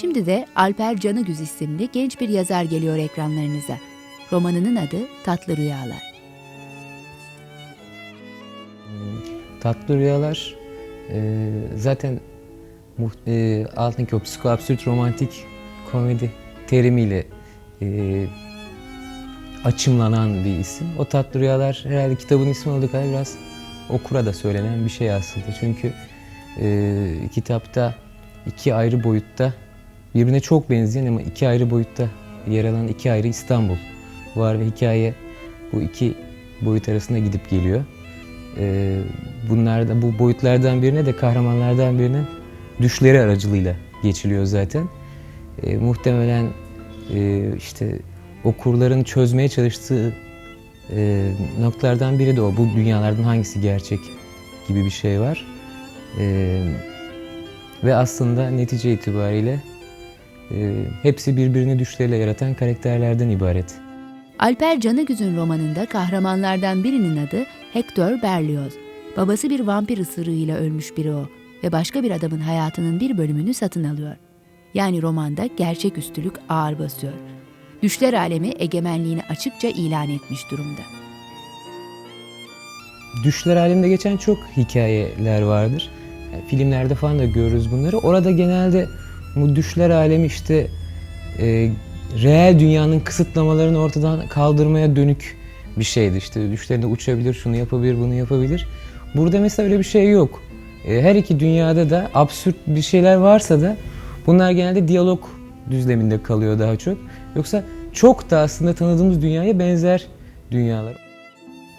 Şimdi de Alper Canıgüz isimli genç bir yazar geliyor ekranlarınıza. Romanının adı Tatlı Rüyalar. Tatlı Rüyalar e, zaten e, altındaki o psikoabsürt romantik komedi terimiyle e, açımlanan bir isim. O Tatlı Rüyalar herhalde kitabın ismi olduğu kadar biraz okura da söylenen bir şey aslında. Çünkü e, kitapta iki ayrı boyutta birbirine çok benzeyen ama iki ayrı boyutta yer alan iki ayrı İstanbul var ve hikaye bu iki boyut arasında gidip geliyor. Ee, bunlardan bu boyutlardan birine de kahramanlardan birinin düşleri aracılığıyla geçiliyor zaten. Ee, muhtemelen e, işte okurların çözmeye çalıştığı e, noktalardan biri de o. Bu dünyalardan hangisi gerçek gibi bir şey var. Ee, ve aslında netice itibariyle e, hepsi birbirini düşleriyle yaratan karakterlerden ibaret. Alper Canıgüz'ün romanında kahramanlardan birinin adı Hector Berlioz. Babası bir vampir ısırığıyla ölmüş biri o ve başka bir adamın hayatının bir bölümünü satın alıyor. Yani romanda gerçeküstülük ağır basıyor. Düşler alemi egemenliğini açıkça ilan etmiş durumda. Düşler aleminde geçen çok hikayeler vardır. Yani filmlerde falan da görürüz bunları. Orada genelde bu düşler alemi işte e, reel dünyanın kısıtlamalarını ortadan kaldırmaya dönük bir şeydi. İşte düşlerinde uçabilir, şunu yapabilir, bunu yapabilir. Burada mesela öyle bir şey yok. E, her iki dünyada da absürt bir şeyler varsa da bunlar genelde diyalog düzleminde kalıyor daha çok. Yoksa çok da aslında tanıdığımız dünyaya benzer dünyalar.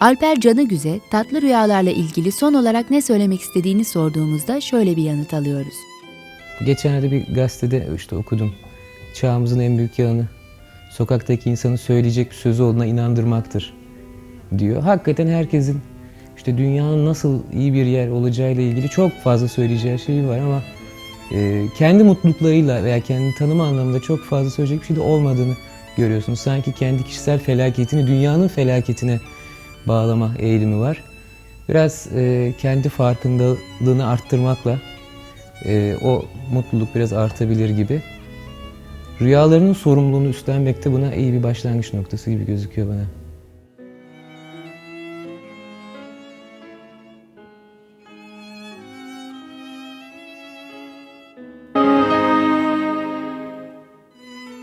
Alper Canıgüz'e tatlı rüyalarla ilgili son olarak ne söylemek istediğini sorduğumuzda şöyle bir yanıt alıyoruz. Geçenlerde bir gazetede işte okudum. Çağımızın en büyük yalanı sokaktaki insanın söyleyecek bir sözü olduğuna inandırmaktır diyor. Hakikaten herkesin işte dünyanın nasıl iyi bir yer olacağıyla ilgili çok fazla söyleyeceği şey var ama e, kendi mutluluklarıyla veya kendi tanımı anlamında çok fazla söyleyecek bir şey de olmadığını görüyorsunuz. Sanki kendi kişisel felaketini dünyanın felaketine bağlama eğilimi var. Biraz e, kendi farkındalığını arttırmakla e, o mutluluk biraz artabilir gibi. Rüyalarının sorumluluğunu üstlenmek de buna iyi bir başlangıç noktası gibi gözüküyor bana.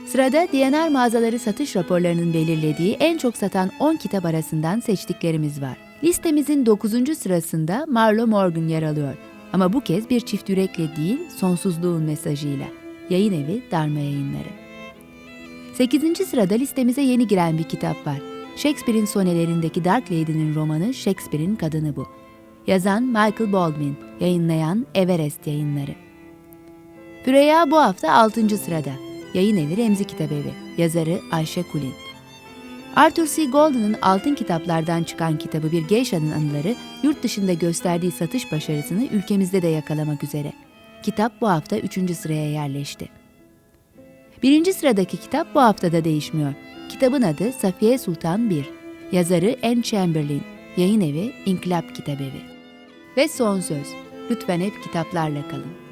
Sırada DNR mağazaları satış raporlarının belirlediği en çok satan 10 kitap arasından seçtiklerimiz var. Listemizin 9. sırasında Marlo Morgan yer alıyor. Ama bu kez bir çift yürekle değil, sonsuzluğun mesajıyla. Yayın evi Darma Yayınları. 8. sırada listemize yeni giren bir kitap var. Shakespeare'in sonelerindeki Dark Lady'nin romanı Shakespeare'in Kadını bu. Yazan Michael Baldwin, yayınlayan Everest Yayınları. Füreya bu hafta 6. sırada. Yayın evi Remzi Kitabevi. Yazarı Ayşe Kulin. Arthur C. Golden'ın Altın Kitaplardan çıkan kitabı Bir Geisha'nın Anıları yurt dışında gösterdiği satış başarısını ülkemizde de yakalamak üzere. Kitap bu hafta 3. sıraya yerleşti. Birinci sıradaki kitap bu hafta da değişmiyor. Kitabın adı Safiye Sultan I. Yazarı Anne Chamberlain. Yayın evi İnkılap Kitabevi. Ve son söz. Lütfen hep kitaplarla kalın.